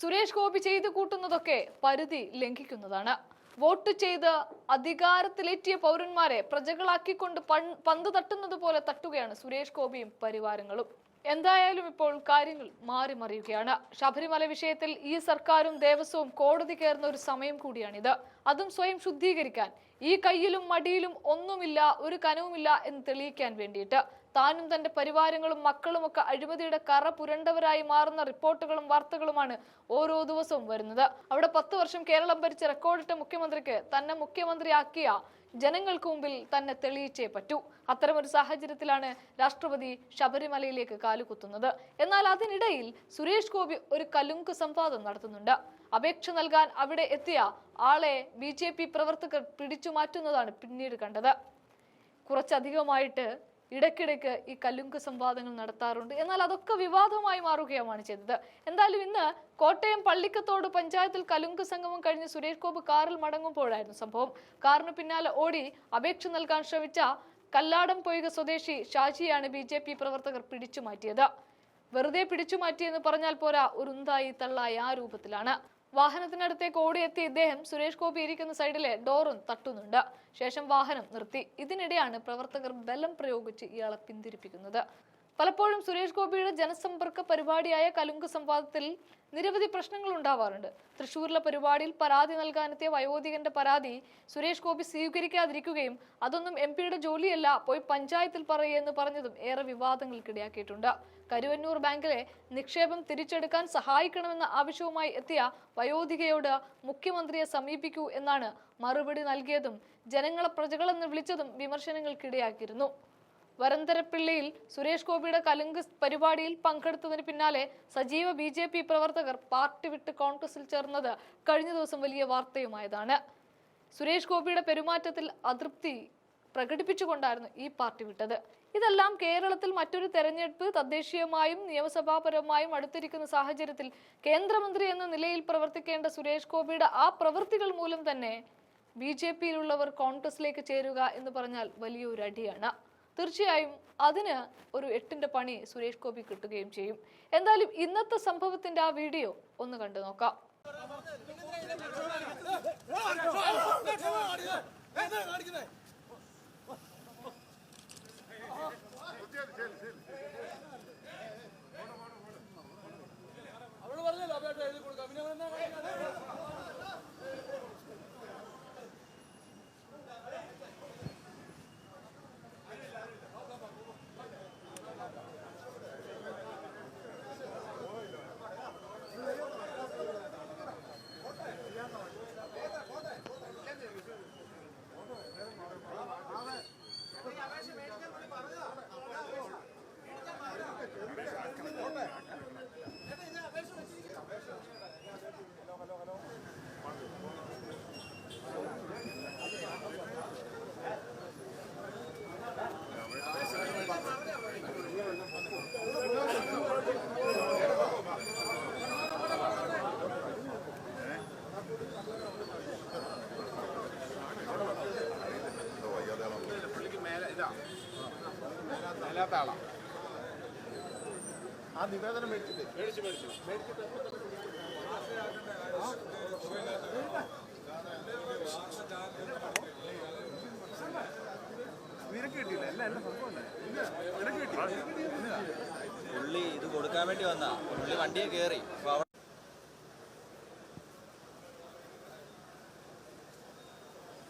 സുരേഷ് ഗോപി ചെയ്തു കൂട്ടുന്നതൊക്കെ പരിധി ലംഘിക്കുന്നതാണ്. വോട്ട് ചെയ്ത് അധികാരത്തിലെത്തിയ പൗരന്മാരെ പ്രജകളാക്കിക്കൊണ്ട് പന്ത് തട്ടുന്നത് പോലെ തട്ടുകയാണ് സുരേഷ് ഗോപിയും പരിവാരങ്ങളും. എന്തായാലും ഇപ്പോൾ കാര്യങ്ങൾ മാറി മറിയുകയാണ് ശബരിമല വിഷയത്തിൽ ഈ സർക്കാരും ദേവസ്വവും കോടതി കയറുന്ന ഒരു സമയം കൂടിയാണിത്. അതും സ്വയം ശുദ്ധീകരിക്കാൻ ഈ കയ്യിലും മടിയിലും ഒന്നുമില്ല ഒരു കനവുമില്ല എന്ന് തെളിയിക്കാൻ വേണ്ടിയിട്ട്. താനും തന്റെ പരിവാരങ്ങളും മക്കളുമൊക്കെ അഴിമതിയുടെ കറ പുരണ്ടവരായി മാറുന്ന റിപ്പോർട്ടുകളും വാർത്തകളുമാണ് ഓരോ ദിവസവും വരുന്നത്. അവിടെ പത്ത് വർഷം കേരളം ഭരിച്ച റെക്കോർഡിട്ട മുഖ്യമന്ത്രിക്ക് തന്നെ മുഖ്യമന്ത്രിയാക്കിയ ജനങ്ങൾക്ക് മുമ്പിൽ തന്നെ തെളിയിച്ചേ പറ്റൂ. അത്തരമൊരു സാഹചര്യത്തിലാണ് രാഷ്ട്രപതി ശബരിമലയിലേക്ക് കാലുകുത്തുന്നത് എന്നാൽ അതിനിടയിൽ സുരേഷ് ഗോപി ഒരു കലുങ്ക് സംവാദം നടത്തുന്നുണ്ട്. അപേക്ഷ നൽകാൻ അവിടെ എത്തിയ ആളെ ബി ജെ പി പ്രവർത്തകർ പിടിച്ചു മാറ്റുന്നതാണ് പിന്നീട് കണ്ടത്. കുറച്ചധികമായിട്ട് ഇടയ്ക്കിടയ്ക്ക് ഈ കല്ലുങ്ക് സംവാദങ്ങൾ നടത്താറുണ്ട്. എന്നാൽ അതൊക്കെ വിവാദമായി മാറുകയുമാണ് ചെയ്തത്. എന്തായാലും ഇന്ന് കോട്ടയം പള്ളിക്കത്തോട് പഞ്ചായത്തിൽ കലുങ്ക് സംഗമം കഴിഞ്ഞ് സുരേഷ് ഗോപ് കാറിൽ മടങ്ങുമ്പോഴായിരുന്നു സംഭവം. കാറിന് പിന്നാലെ ഓടി അപേക്ഷ നൽകാൻ ശ്രമിച്ച കല്ലാടം പൊയ്ക സ്വദേശി ഷാജിയാണ് ബി ജെ പി പ്രവർത്തകർ പിടിച്ചു മാറ്റിയത്. വെറുതെ പിടിച്ചു മാറ്റിയെന്ന് പറഞ്ഞാൽ പോരാ ഒരു ഉന്തായി തള്ളായി ആ രൂപത്തിലാണ്. വാഹനത്തിനടുത്തേക്ക് ഓടിയെത്തിയ ഇദ്ദേഹം സുരേഷ് ഗോപി ഇരിക്കുന്ന സൈഡിലെ ഡോറും തട്ടുന്നുണ്ട്. ശേഷം വാഹനം നിർത്തി. ഇതിനിടെയാണ് പ്രവർത്തകർ ബലം പ്രയോഗിച്ച് ഇയാളെ പിന്തിരിപ്പിക്കുന്നത്. പലപ്പോഴും സുരേഷ് ഗോപിയുടെ ജനസമ്പർക്ക പരിപാടിയായ കലുങ്ക് സംവാദത്തിൽ നിരവധി പ്രശ്നങ്ങൾ ഉണ്ടാവാറുണ്ട്. തൃശൂരിലെ പരിപാടിയിൽ പരാതി നൽകാനെത്തിയ വയോധികന്റെ പരാതി സുരേഷ് ഗോപി സ്വീകരിക്കാതിരിക്കുകയും അതൊന്നും എം പിയുടെ ജോലിയല്ല പോയി പഞ്ചായത്തിൽ പറയുമെന്ന് പറഞ്ഞതും ഏറെ വിവാദങ്ങൾക്കിടയാക്കിയിട്ടുണ്ട്. കരുവന്നൂർ ബാങ്കിലെ നിക്ഷേപം തിരിച്ചെടുക്കാൻ സഹായിക്കണമെന്ന ആവശ്യവുമായി എത്തിയ വയോധികയോട് മുഖ്യമന്ത്രിയെ സമീപിക്കൂ എന്നാണ് മറുപടി നൽകിയതും ജനങ്ങളെ പ്രജകളെന്ന് വിളിച്ചതും വിമർശനങ്ങൾക്കിടയാക്കിയിരുന്നു. വരന്തരപ്പിള്ളിയിൽ സുരേഷ് ഗോപിയുടെ കലുങ്ക് പരിപാടിയിൽ പങ്കെടുത്തതിന് പിന്നാലെ സജീവ ബി ജെ പി പ്രവർത്തകർ പാർട്ടി വിട്ട് കോൺഗ്രസിൽ ചേർന്നത് കഴിഞ്ഞ ദിവസം വലിയ വാർത്തയുമായതാണ്. സുരേഷ് ഗോപിയുടെ പെരുമാറ്റത്തിൽ അതൃപ്തി പ്രകടിപ്പിച്ചുകൊണ്ടായിരുന്നു ഈ പാർട്ടി വിട്ടത്. ഇതെല്ലാം കേരളത്തിൽ മറ്റൊരു തെരഞ്ഞെടുപ്പ് തദ്ദേശീയമായും നിയമസഭാപരമായും അടുത്തിരിക്കുന്ന സാഹചര്യത്തിൽ കേന്ദ്രമന്ത്രി എന്ന നിലയിൽ പ്രവർത്തിക്കേണ്ട സുരേഷ് ഗോപിയുടെ ആ പ്രവൃത്തികൾ മൂലം തന്നെ ബി ജെ പിയിലുള്ളവർ കോൺഗ്രസിലേക്ക് ചേരുക എന്ന് പറഞ്ഞാൽ വലിയൊരു അടിയാണ്. തീർച്ചയായും അതിന് ഒരു എട്ടിന്റെ പണി സുരേഷ് ഗോപി കിട്ടുകയും ചെയ്യും. എന്തായാലും ഇന്നത്തെ സംഭവത്തിന്റെ ആ വീഡിയോ ഒന്ന് കണ്ടു നോക്കാം. ആ നിവേദനം കിട്ടിയില്ല അല്ല പുള്ളി ഇത് കൊടുക്കാൻ വേണ്ടി വന്നാ പുള്ളി വണ്ടിയെ കയറി